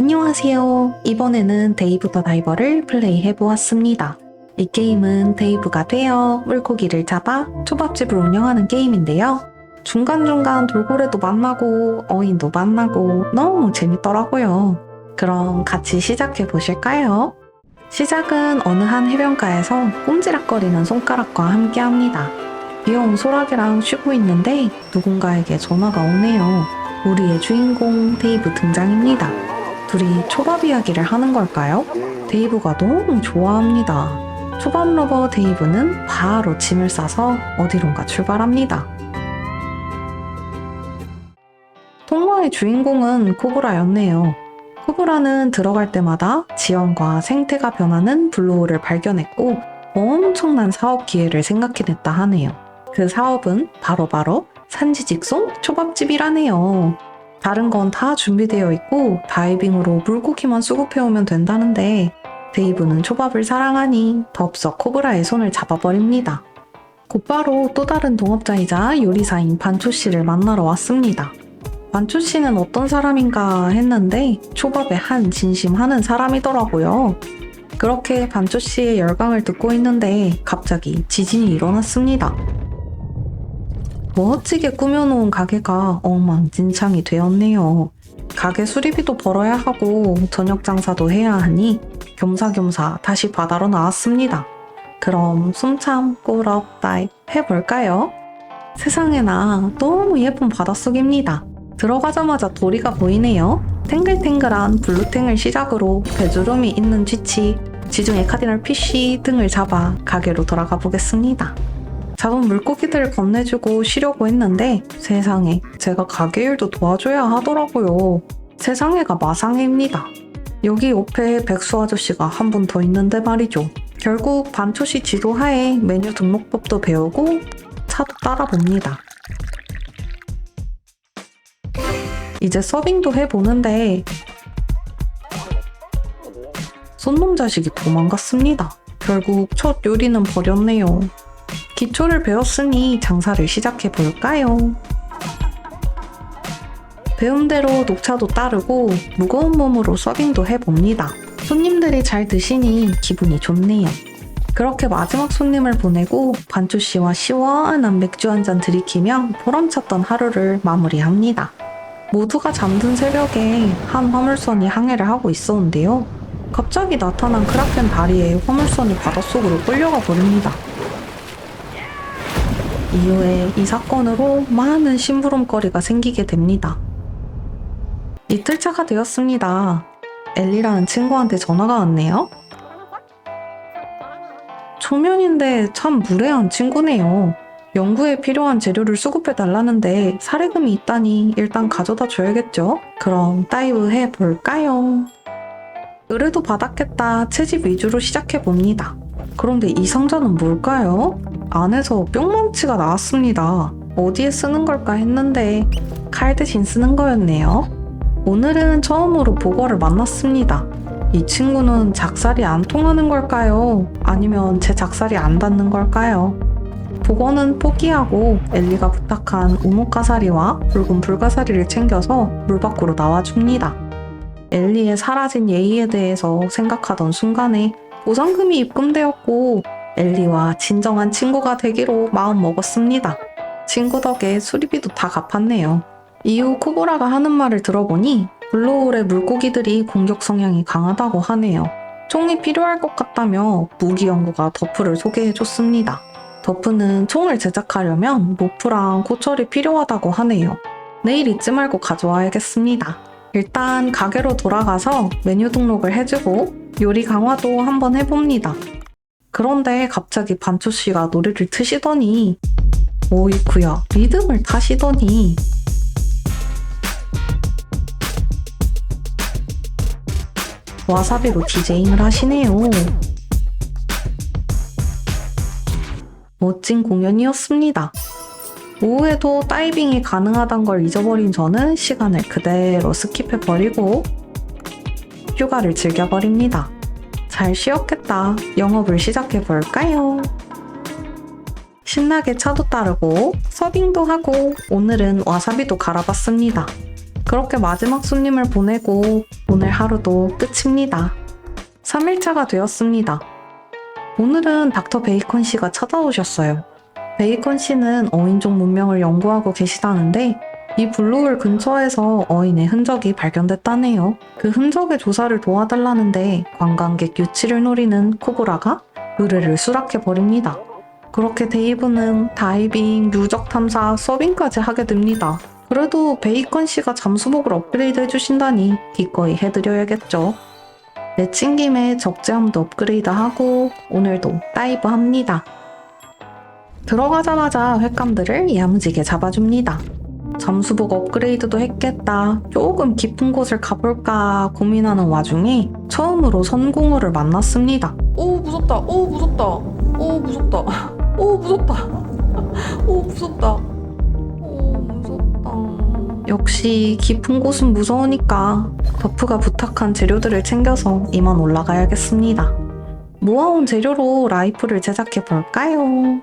안녕하세요. 이번에는 데이브 더 다이버를 플레이해보았습니다. 이 게임은 데이브가 되어 물고기를 잡아 초밥집을 운영하는 게임인데요. 중간중간 돌고래도 만나고 어인도 만나고 너무 재밌더라고요. 그럼 같이 시작해 보실까요? 시작은 어느 한 해변가에서 꼼지락거리는 손가락과 함께 합니다. 귀여운 소라게랑 쉬고 있는데 누군가에게 전화가 오네요. 우리의 주인공 데이브 등장입니다. 둘이 초밥 이야기를 하는 걸까요? 데이브가 너무 좋아합니다. 초밥 러버 데이브는 바로 짐을 싸서 어디론가 출발합니다. 통화의 주인공은 코브라였네요. 코브라는 들어갈 때마다 지형과 생태가 변하는 블루홀을 발견했고 엄청난 사업 기회를 생각해냈다 하네요. 그 사업은 바로바로 산지직송 초밥집이라네요. 다른 건 다 준비되어 있고 다이빙으로 물고기만 수급해오면 된다는데 데이브는 초밥을 사랑하니 덥석 코브라의 손을 잡아버립니다. 곧바로 또 다른 동업자이자 요리사인 반초 씨를 만나러 왔습니다. 반초 씨는 어떤 사람인가 했는데 초밥에 한 진심하는 사람이더라고요. 그렇게 반초 씨의 열광을 듣고 있는데 갑자기 지진이 일어났습니다. 멋지게 꾸며놓은 가게가 엉망진창이 되었네요. 가게 수리비도 벌어야 하고 저녁 장사도 해야 하니 겸사겸사 다시 바다로 나왔습니다. 그럼 숨 참고 럽다이 해볼까요? 세상에나 너무 예쁜 바닷속입니다. 들어가자마자 도리가 보이네요. 탱글탱글한 블루탱을 시작으로 배주름이 있는 쥐치, 지중해 카디널 피쉬 등을 잡아 가게로 돌아가 보겠습니다. 잡은 물고기들을 건네주고 쉬려고 했는데 세상에 제가 가게 일도 도와줘야 하더라고요. 세상에가 마상입니다. 여기 옆에 백수 아저씨가 한 분 더 있는데 말이죠. 결국 반초시 지도하에 메뉴 등록법도 배우고 차도 따라봅니다. 이제 서빙도 해보는데 손놈 자식이 도망갔습니다. 결국 첫 요리는 버렸네요. 기초를 배웠으니 장사를 시작해 볼까요? 배운 대로 녹차도 따르고 무거운 몸으로 서빙도 해봅니다. 손님들이 잘 드시니 기분이 좋네요. 그렇게 마지막 손님을 보내고 반주 씨와 시원한 맥주 한 잔 들이키며 보람찼던 하루를 마무리합니다. 모두가 잠든 새벽에 한 화물선이 항해를 하고 있었는데요. 갑자기 나타난 크라켄 다리에 화물선이 바닷속으로 끌려가 버립니다. 이후에 이 사건으로 많은 심부름거리가 생기게 됩니다. 이틀차가 되었습니다. 엘리라는 친구한테 전화가 왔네요. 초면인데 참 무례한 친구네요. 연구에 필요한 재료를 수급해 달라는데 사례금이 있다니 일단 가져다 줘야겠죠? 그럼 다이브 해 볼까요? 의뢰도 받았겠다 채집 위주로 시작해 봅니다. 그런데 이 상자는 뭘까요? 안에서 뿅망치가 나왔습니다. 어디에 쓰는 걸까 했는데 칼 대신 쓰는 거였네요. 오늘은 처음으로 보거를 만났습니다. 이 친구는 작살이 안 통하는 걸까요? 아니면 제 작살이 안 닿는 걸까요? 보거는 포기하고 엘리가 부탁한 우뭇가사리와 붉은 불가사리를 챙겨서 물 밖으로 나와줍니다. 엘리의 사라진 예의에 대해서 생각하던 순간에 보상금이 입금되었고 엘리와 진정한 친구가 되기로 마음 먹었습니다. 친구 덕에 수리비도 다 갚았네요. 이후 코브라가 하는 말을 들어보니 블루홀의 물고기들이 공격 성향이 강하다고 하네요. 총이 필요할 것 같다며 무기 연구가 더프를 소개해줬습니다. 더프는 총을 제작하려면 모프랑 고철이 필요하다고 하네요. 내일 잊지 말고 가져와야겠습니다. 일단 가게로 돌아가서 메뉴 등록을 해주고 요리 강화도 한번 해봅니다. 그런데 갑자기 반초 씨가 노래를 트시더니 오이쿠야 리듬을 타시더니 와사비로 디제잉을 하시네요. 멋진 공연이었습니다. 오후에도 다이빙이 가능하단 걸 잊어버린 저는 시간을 그대로 스킵해버리고 휴가를 즐겨버립니다. 잘 쉬었겠다. 영업을 시작해볼까요? 신나게 차도 따르고 서빙도 하고 오늘은 와사비도 갈아봤습니다. 그렇게 마지막 손님을 보내고 오늘 하루도 끝입니다. 3일차가 되었습니다. 오늘은 닥터 베이컨 씨가 찾아오셨어요. 베이컨 씨는 어인종 문명을 연구하고 계시다는데 이 블루홀 근처에서 어인의 흔적이 발견됐다네요. 그 흔적의 조사를 도와달라는데 관광객 유치를 노리는 코브라가 의뢰를 수락해 버립니다. 그렇게 데이브는 다이빙, 누적 탐사, 서빙까지 하게 됩니다. 그래도 베이컨 씨가 잠수복을 업그레이드 해주신다니 기꺼이 해드려야겠죠. 내친 김에 적재함도 업그레이드하고 오늘도 다이브 합니다. 들어가자마자 횟감들을 야무지게 잡아줍니다. 잠수복 업그레이드도 했겠다. 조금 깊은 곳을 가볼까 고민하는 와중에 처음으로 선공어를 만났습니다. 오 무섭다. 오 무섭다. 오 무섭다. 오 무섭다. 오 무섭다. 오 무섭다. 역시 깊은 곳은 무서우니까 더프가 부탁한 재료들을 챙겨서 이만 올라가야겠습니다. 모아온 재료로 라이프를 제작해 볼까요?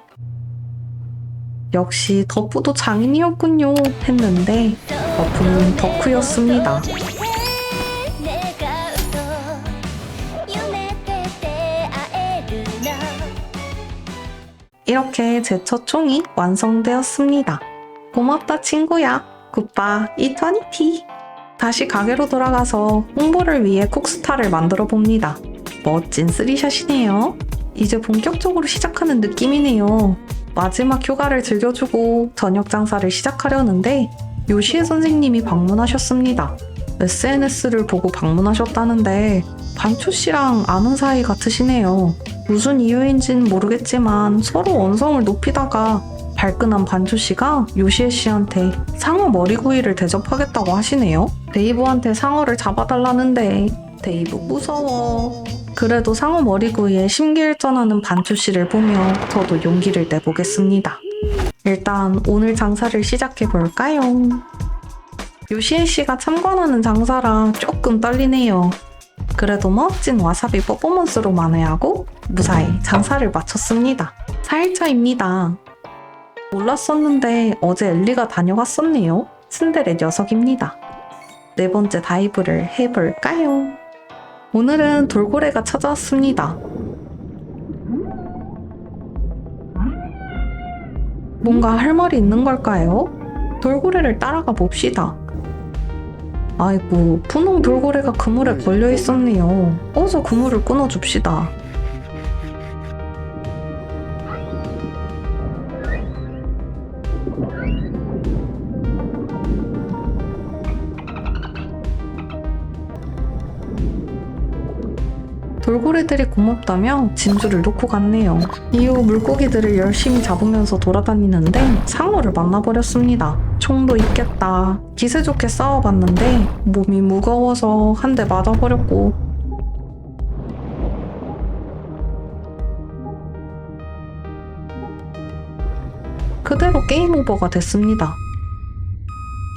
역시 덕후도 장인이었군요 했는데 덕후는 덕후였습니다. 이렇게 제 첫 총이 완성되었습니다. 고맙다 친구야. 굿바 이터니티. 다시 가게로 돌아가서 홍보를 위해 쿡스타를 만들어 봅니다. 멋진 쓰리샷이네요. 이제 본격적으로 시작하는 느낌이네요. 마지막 휴가를 즐겨주고 저녁 장사를 시작하려는데 요시에 선생님이 방문하셨습니다. SNS를 보고 방문하셨다는데 반초 씨랑 아는 사이 같으시네요. 무슨 이유인진 모르겠지만 서로 원성을 높이다가 발끈한 반초 씨가 요시에 씨한테 상어 머리구이를 대접하겠다고 하시네요. 데이브한테 상어를 잡아달라는데 데이브 무서워. 그래도 상어 머리구이에 심기일전하는 반초 씨를 보며 저도 용기를 내보겠습니다. 일단 오늘 장사를 시작해 볼까요? 요시에 씨가 참관하는 장사라 조금 떨리네요. 그래도 멋진 와사비 퍼포먼스로 만회하고 무사히 장사를 마쳤습니다. 4일차입니다. 몰랐었는데 어제 엘리가 다녀갔었네요. 신데레 녀석입니다. 네 번째 다이브를 해볼까요? 오늘은 돌고래가 찾아왔습니다. 뭔가 할 말이 있는 걸까요? 돌고래를 따라가 봅시다. 아이고, 분홍 돌고래가 그물에 걸려 있었네요. 어서 그물을 끊어줍시다. 돌고래들이 고맙다며 진주를 놓고 갔네요. 이후 물고기들을 열심히 잡으면서 돌아다니는데 상어를 만나버렸습니다. 총도 있겠다. 기세 좋게 싸워봤는데 몸이 무거워서 한 대 맞아버렸고 그대로 게임 오버가 됐습니다.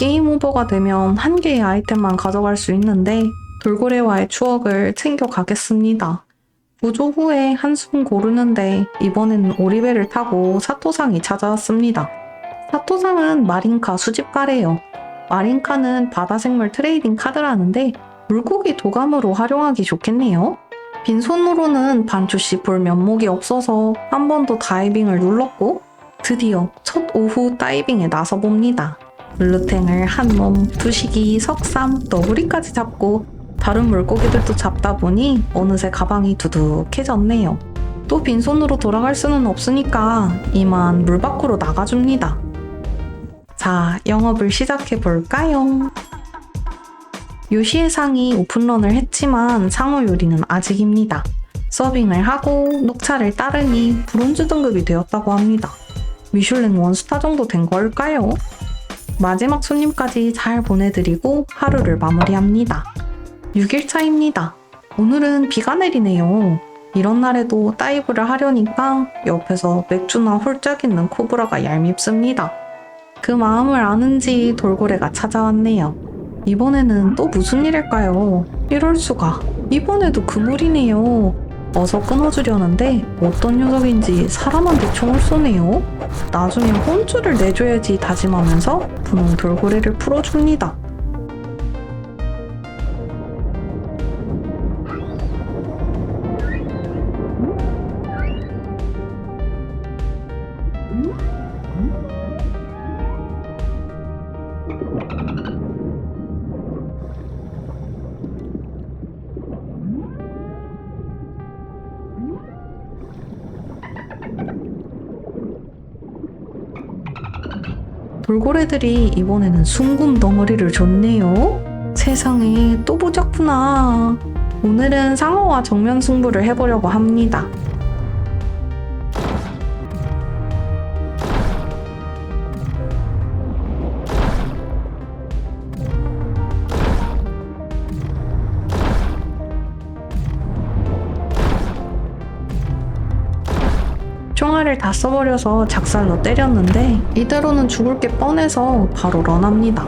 게임 오버가 되면 한 개의 아이템만 가져갈 수 있는데 돌고래와의 추억을 챙겨가겠습니다. 구조 후에 한숨 고르는데 이번에는 오리배를 타고 사토상이 찾아왔습니다. 사토상은 마린카 수집가래요. 마린카는 바다생물 트레이딩 카드라는데 물고기 도감으로 활용하기 좋겠네요. 빈손으로는 반추씨 볼 면목이 없어서 한번더 다이빙을 눌렀고 드디어 첫 오후 다이빙에 나서 봅니다. 블루탱을 한 몸, 두시기, 석삼, 너구리까지 잡고 다른 물고기들도 잡다 보니 어느새 가방이 두둑해졌네요. 또 빈손으로 돌아갈 수는 없으니까 이만 물 밖으로 나가줍니다. 자, 영업을 시작해 볼까요? 요시의 상이 오픈런을 했지만 상어 요리는 아직입니다. 서빙을 하고 녹차를 따르니 브론즈 등급이 되었다고 합니다. 미슐랭 원스타 정도 된 걸까요? 마지막 손님까지 잘 보내드리고 하루를 마무리합니다. 6일차입니다. 오늘은 비가 내리네요. 이런 날에도 다이브를 하려니까 옆에서 맥주나 홀짝 있는 코브라가 얄밉습니다. 그 마음을 아는지 돌고래가 찾아왔네요. 이번에는 또 무슨 일일까요? 이럴 수가. 이번에도 그물이네요. 어서 끊어주려는데 어떤 녀석인지 사람한테 총을 쏘네요. 나중에 혼쭐을 내줘야지 다짐하면서 분홍 돌고래를 풀어줍니다. 돌고래들이 이번에는 순금 덩어리를 줬네요. 세상에 또 보자꾸나. 오늘은 상어와 정면 승부를 해보려고 합니다. 총알을 다 써버려서 작살로 때렸는데 이대로는 죽을 게 뻔해서 바로 런합니다.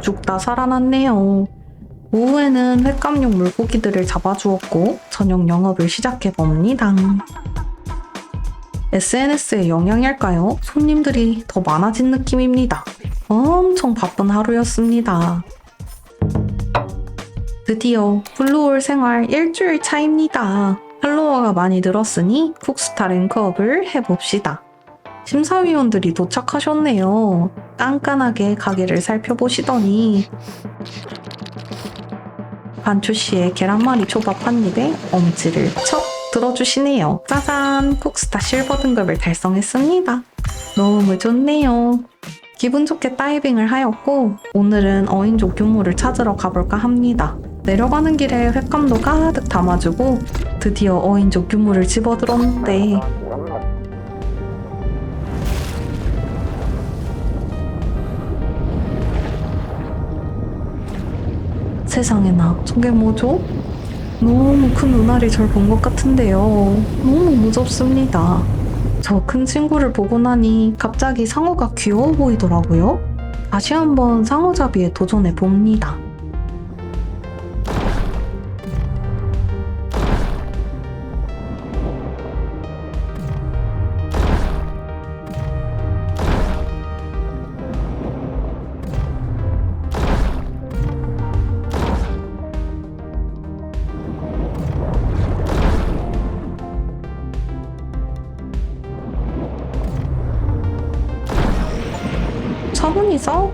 죽다 살아났네요. 오후에는 횟감용 물고기들을 잡아주었고 저녁 영업을 시작해 봅니다. SNS의 영향일까요? 손님들이 더 많아진 느낌입니다. 엄청 바쁜 하루였습니다. 드디어 블루홀 생활 일주일 차입니다. 팔로워가 많이 늘었으니 쿡스타 랭크업을 해봅시다. 심사위원들이 도착하셨네요. 깐깐하게 가게를 살펴보시더니 반초 씨의 계란말이 초밥 한 입에 엄지를 척 들어주시네요. 짜잔! 쿡스타 실버 등급을 달성했습니다. 너무 좋네요. 기분 좋게 다이빙을 하였고 오늘은 어인족 유물을 찾으러 가볼까 합니다. 내려가는 길에 횟감도 가득 담아주고 드디어 어인족 유물을 집어들었는데 세상에나 저게 뭐죠? 너무 큰 눈알이 절 본 것 같은데요. 너무 무섭습니다. 저 큰 친구를 보고 나니 갑자기 상어가 귀여워 보이더라고요. 다시 한번 상어잡이에 도전해 봅니다.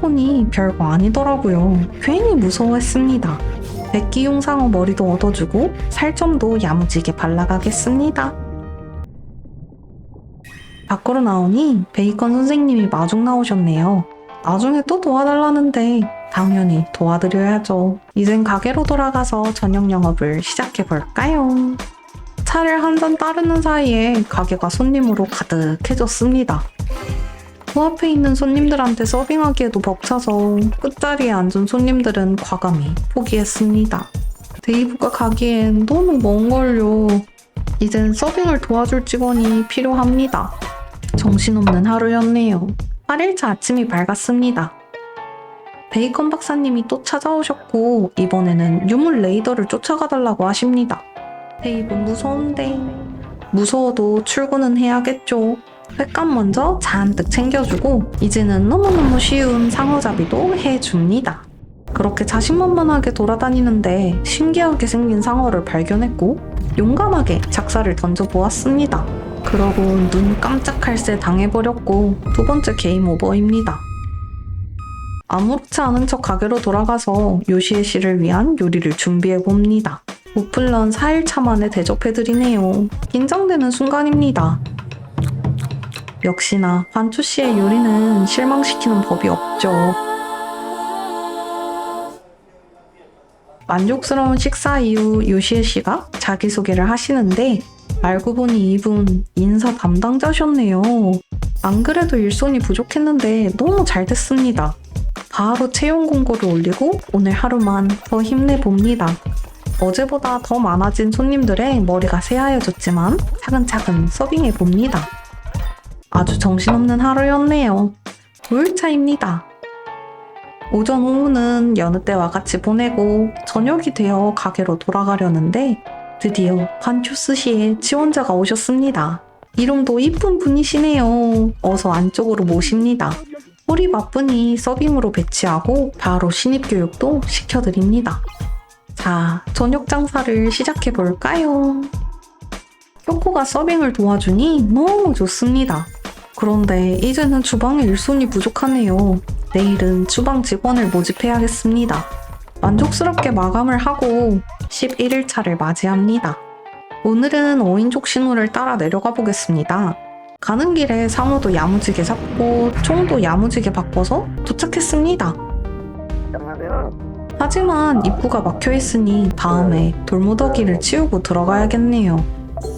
싸워보니 별거 아니더라고요. 괜히 무서워했습니다. 백기 용 상어 머리도 얻어주고 살점도 야무지게 발라가겠습니다. 밖으로 나오니 베이컨 선생님이 마중 나오셨네요. 나중에 또 도와달라는데 당연히 도와드려야죠. 이젠 가게로 돌아가서 저녁 영업을 시작해볼까요? 차를 한 잔 따르는 사이에 가게가 손님으로 가득해졌습니다. 코앞에 있는 손님들한테 서빙하기에도 벅차서 끝자리에 앉은 손님들은 과감히 포기했습니다. 데이브가 가기엔 너무 먼걸요. 이젠 서빙을 도와줄 직원이 필요합니다. 정신없는 하루였네요. 8일차 아침이 밝았습니다. 베이컨 박사님이 또 찾아오셨고 이번에는 유물 레이더를 쫓아가달라고 하십니다. 데이브 무서운데 무서워도 출근은 해야겠죠. 횟감 먼저 잔뜩 챙겨주고 이제는 너무너무 쉬운 상어잡이도 해줍니다. 그렇게 자신만만하게 돌아다니는데 신기하게 생긴 상어를 발견했고 용감하게 작사를 던져보았습니다. 그러고 눈 깜짝할 새 당해버렸고 두 번째 게임 오버입니다. 아무렇지 않은 척 가게로 돌아가서 요시에 씨를 위한 요리를 준비해봅니다. 오플런 4일차 만에 대접해드리네요. 긴장되는 순간입니다. 역시나 관초 씨의 요리는 실망시키는 법이 없죠. 만족스러운 식사 이후 요시에 씨가 자기소개를 하시는데 알고 보니 이분 인사 담당자셨네요. 안 그래도 일손이 부족했는데 너무 잘 됐습니다. 바로 채용 공고를 올리고 오늘 하루만 더 힘내봅니다. 어제보다 더 많아진 손님들의 머리가 새하얘졌지만 차근차근 서빙해 봅니다. 아주 정신없는 하루였네요. 5일차입니다. 오전 오후는 여느 때와 같이 보내고 저녁이 되어 가게로 돌아가려는데 드디어 관초스 시에 지원자가 오셨습니다. 이름도 이쁜 분이시네요. 어서 안쪽으로 모십니다. 홀이 바쁘니 서빙으로 배치하고 바로 신입 교육도 시켜드립니다. 자, 저녁 장사를 시작해 볼까요? 효코가 서빙을 도와주니 너무 좋습니다. 그런데 이제는 주방에 일손이 부족하네요. 내일은 주방 직원을 모집해야겠습니다. 만족스럽게 마감을 하고 11일차를 맞이합니다. 오늘은 5인족 신호를 따라 내려가 보겠습니다. 가는 길에 상호도 야무지게 잡고 총도 야무지게 바꿔서 도착했습니다. 하지만 입구가 막혀 있으니 다음에 돌무더기를 치우고 들어가야겠네요.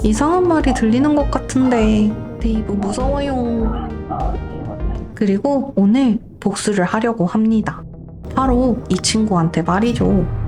이상한 말이 들리는 것 같은데 데이브 무서워요. 그리고 오늘 복수를 하려고 합니다. 바로 이 친구한테 말이죠.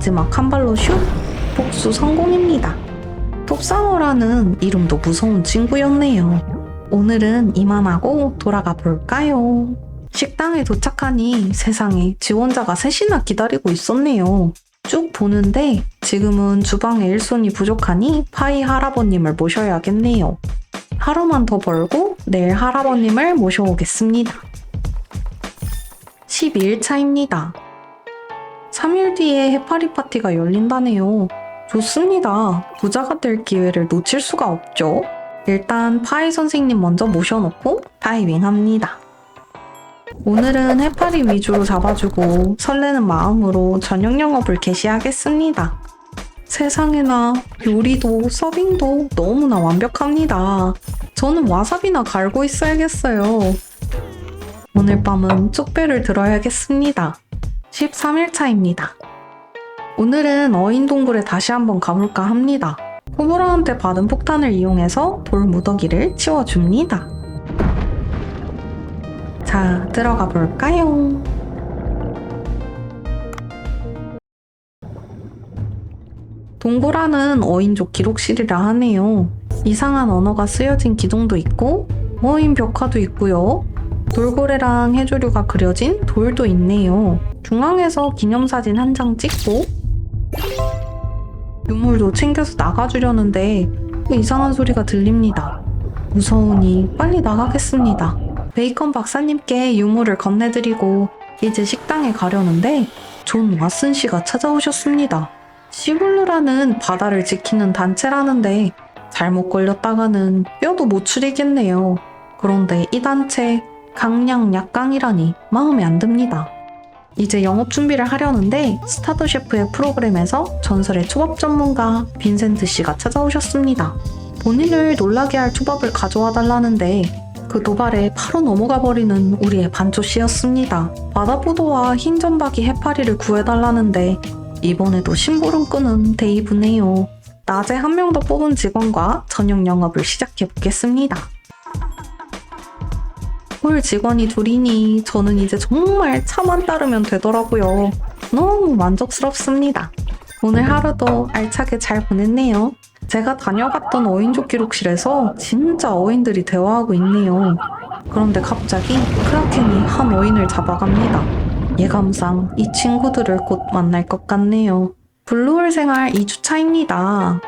마지막 한 발로 슛! 복수 성공입니다. 톱상어라는 이름도 무서운 친구였네요. 오늘은 이만하고 돌아가 볼까요? 식당에 도착하니 세상에 지원자가 셋이나 기다리고 있었네요. 쭉 보는데 지금은 주방에 일손이 부족하니 파이 할아버님을 모셔야겠네요. 하루만 더 벌고 내일 할아버님을 모셔오겠습니다. 12일차입니다. 3일 뒤에 해파리 파티가 열린다네요. 좋습니다. 부자가 될 기회를 놓칠 수가 없죠. 일단 파이 선생님 먼저 모셔놓고 다이빙 합니다. 오늘은 해파리 위주로 잡아주고 설레는 마음으로 저녁 영업을 개시하겠습니다. 세상에나 요리도 서빙도 너무나 완벽합니다. 저는 와사비나 갈고 있어야겠어요. 오늘 밤은 쪽배를 들어야겠습니다. 13일차입니다. 오늘은 어인 동굴에 다시 한번 가볼까 합니다. 호불호한테 받은 폭탄을 이용해서 돌 무더기를 치워줍니다. 자, 들어가 볼까요? 동굴안은 어인족 기록실이라 하네요. 이상한 언어가 쓰여진 기둥도 있고, 어인 벽화도 있고요. 돌고래랑 해조류가 그려진 돌도 있네요. 중앙에서 기념사진 한 장 찍고 유물도 챙겨서 나가주려는데 또 이상한 소리가 들립니다. 무서우니 빨리 나가겠습니다. 베이컨 박사님께 유물을 건네드리고 이제 식당에 가려는데 존 왓슨 씨가 찾아오셨습니다. 시블루라는 바다를 지키는 단체라는데 잘못 걸렸다가는 뼈도 못 추리겠네요. 그런데 이 단체 강량 약강이라니 마음에 안 듭니다. 이제 영업 준비를 하려는데 스타더 셰프의 프로그램에서 전설의 초밥 전문가 빈센트 씨가 찾아오셨습니다. 본인을 놀라게 할 초밥을 가져와 달라는데 그 도발에 바로 넘어가 버리는 우리의 반초 씨였습니다. 바다포도와 흰 점박이 해파리를 구해달라는데 이번에도 심부름 끄는 데이브네요. 낮에 한 명 더 뽑은 직원과 저녁 영업을 시작해 보겠습니다. 홀 직원이 둘이니 저는 이제 정말 차만 따르면 되더라고요. 너무 만족스럽습니다. 오늘 하루도 알차게 잘 보냈네요. 제가 다녀갔던 어인족 기록실에서 진짜 어인들이 대화하고 있네요. 그런데 갑자기 크라켄이 한 어인을 잡아갑니다. 예감상 이 친구들을 곧 만날 것 같네요. 블루홀 생활 2주차입니다.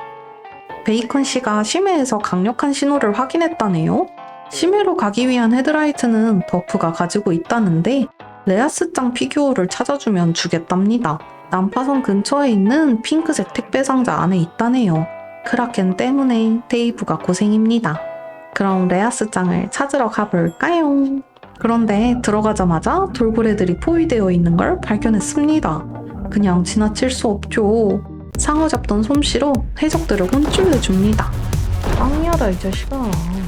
베이컨 씨가 심해에서 강력한 신호를 확인했다네요. 심해로 가기 위한 헤드라이트는 더프가 가지고 있다는데 레아스짱 피규어를 찾아주면 주겠답니다. 난파선 근처에 있는 핑크색 택배 상자 안에 있다네요. 크라켄 때문에 데이브가 고생입니다. 그럼 레아스짱을 찾으러 가볼까요? 그런데 들어가자마자 돌고래들이 포위되어 있는 걸 발견했습니다. 그냥 지나칠 수 없죠. 상어 잡던 솜씨로 해적들을 혼쭐내줍니다. 빵이야다 이 자식아.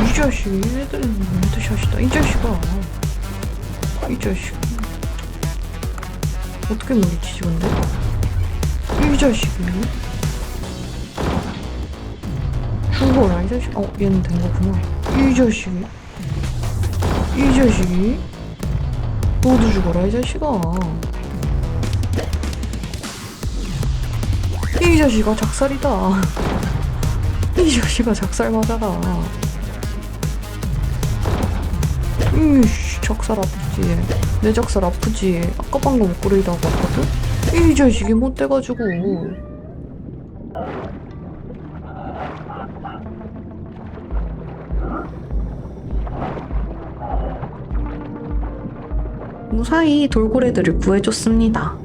이 자식 애들은 헤드샷이다 이 자식아. 이 자식. 어떻게 물리치지 근데? 이 자식이. 죽어라 이 자식. 어 얘는 된 거구나. 이 자식이. 이 자식이. 너도 죽어라 이 자식아. 이 자식아 작살이다. 이 자식아 작살 맞아라 이씨 작살 아프지 내 작살 아프지 아까 방금 못 그러이다고 왔거든 이 자식이 못 돼가지고. 무사히 돌고래들을 구해줬습니다.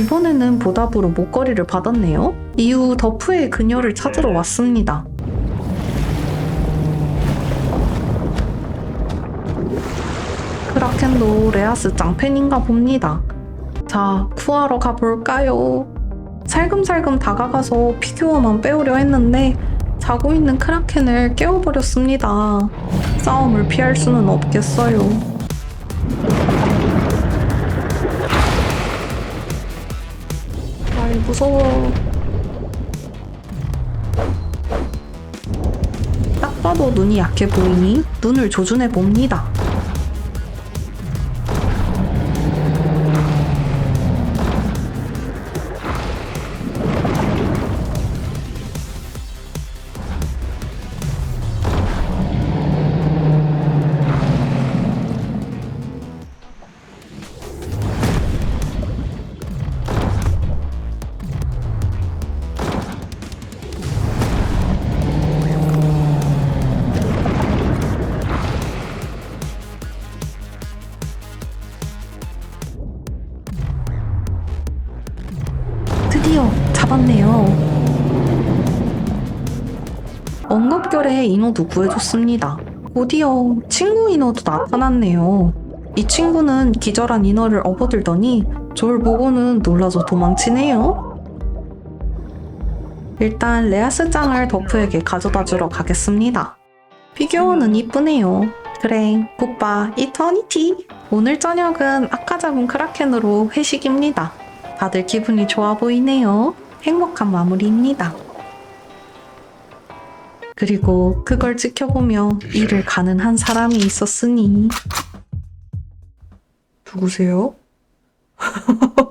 이번에는 보답으로 목걸이를 받았네요. 이후 더프의 그녀를 찾으러 왔습니다. 크라켄도 레아스 짱팬인가 봅니다. 자, 구하러 가볼까요? 살금살금 다가가서 피규어만 빼오려 했는데 자고 있는 크라켄을 깨워버렸습니다. 싸움을 피할 수는 없겠어요. 무서워. 딱 봐도 눈이 약해 보이니 눈을 조준해 봅니다. 언급결에 인어도 구해줬습니다. 곧이어 친구 인어도 나타났네요. 이 친구는 기절한 인어를 업어들더니 저를 보고는 놀라서 도망치네요. 일단 레아스짱을 더프에게 가져다 주러 가겠습니다. 피규어는 이쁘네요. 그래, 굿바 이터니티. 오늘 저녁은 아까 잡은 크라켄으로 회식입니다. 다들 기분이 좋아 보이네요. 행복한 마무리입니다. 그리고 그걸 지켜보며 일을 가는 한 사람이 있었으니. 누구세요?